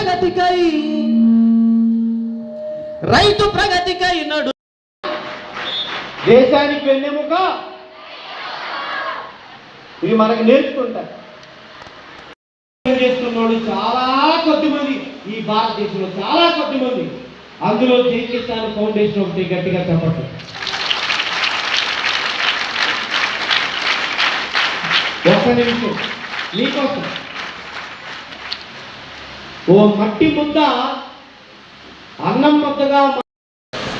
ప్రగతికై రైతు ప్రగతికై నడు. దేశానికి వెన్నెముక ఇది మనకు నేర్చుకుంటారు చేస్తున్నాడు? చాలా కొద్ది మంది. ఈ భారతదేశంలో చాలా కొద్ది మంది. అందులో జైకిస్తాన్ ఫౌండేషన్ ఒకటి గట్టిగా చెప్పండి ఒక్క నిమిషం. మీకోసం ఓ మట్టి ముద్ద అన్నం ముద్దగా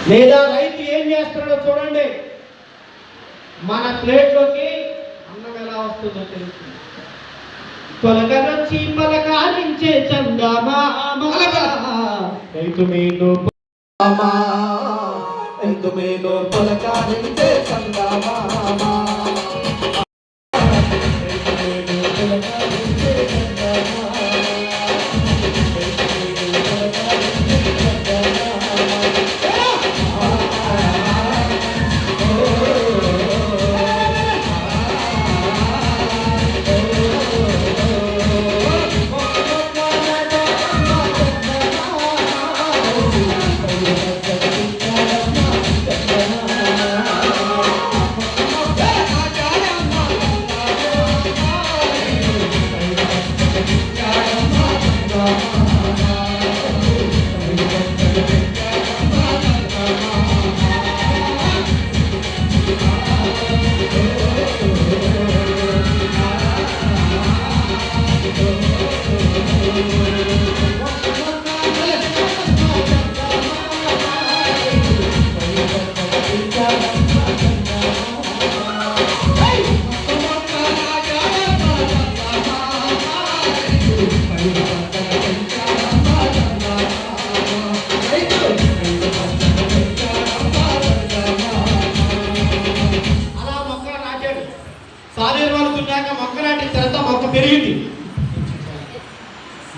లేదా రైతు ఏం చేస్తున్నాడో చూడండి. మన ప్లేట్లోకి అన్నం ఎలా వస్తుందో తెలుస్తుంది. తొలగరచి మలకాలించే చందమామ రైతు మేలు రైతు మేలు పొలకారించే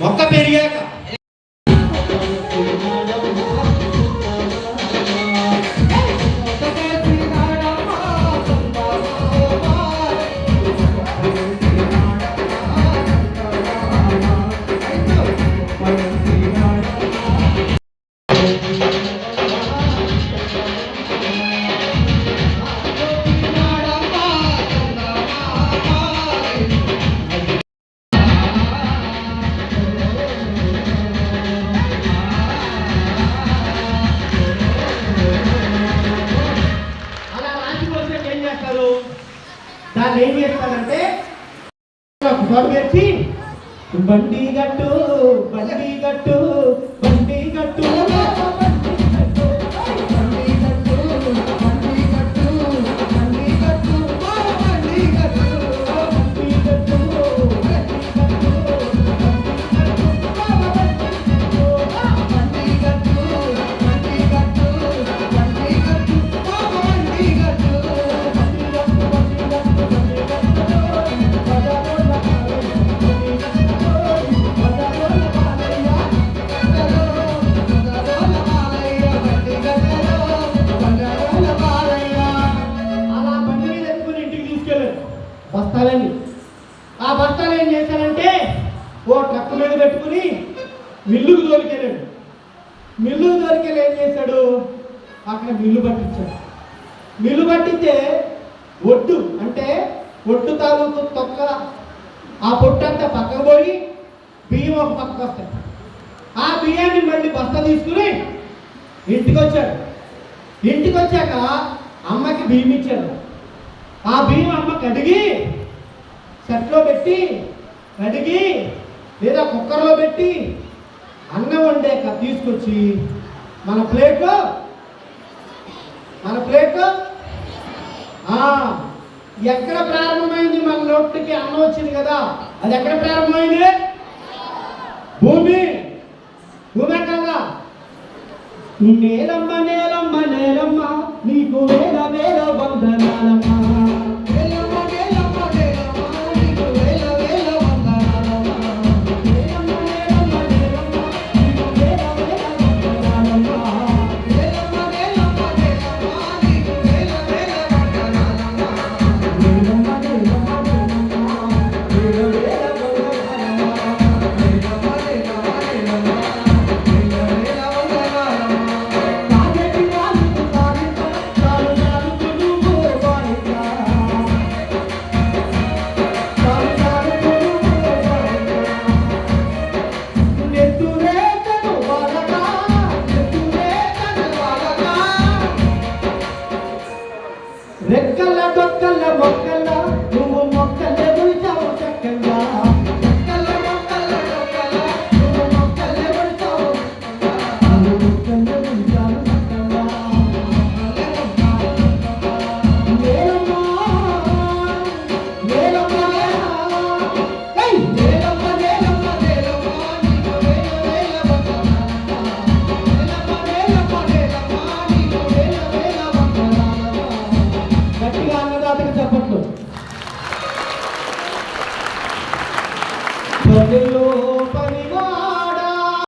మొక్క పెరిగాక దాన్ని ఏం చేస్తారంటే ఒక పెట్టి బండి గట్టు బండి గట్టు బండి పక్క మీద పెట్టుకుని మిల్లుకు దొరికెళ్ళాడు. మిల్లుకు దొరికెళ్ళి ఏం చేశాడు? అక్కడ మిల్లు పట్టించాడు. మిల్లు పట్టించే ఒడ్డు అంటే ఒడ్డు తాలూకు తొక్క ఆ పొట్టంతా పక్కకు పోయి బియ్యం ఒక పక్కకు వస్తాయి. ఆ బియ్యాన్ని మళ్ళీ బస్తా తీసుకుని ఇంటికి వచ్చాడు ఇంటికి వచ్చాక అమ్మకి బియ్యం ఇచ్చాడు. ఆ బియ్యం అమ్మ కడిగి సెట్లో పెట్టి కడిగి లేదా కుక్కర్లో పెట్టి అన్నం వండాక తీసుకొచ్చి మన ప్లేట్లో? మన ప్లేట్లో? ఎక్కడ ప్రారంభమైంది మన నోటికి అన్నం వచ్చింది కదా? అది ఎక్కడ ప్రారంభమైంది? భూమి. భూమి ఎక్కడా నేలమ్మ నేలమ్మ నేలమ్మ నీకు వేల వేల వందనాలమ్మ.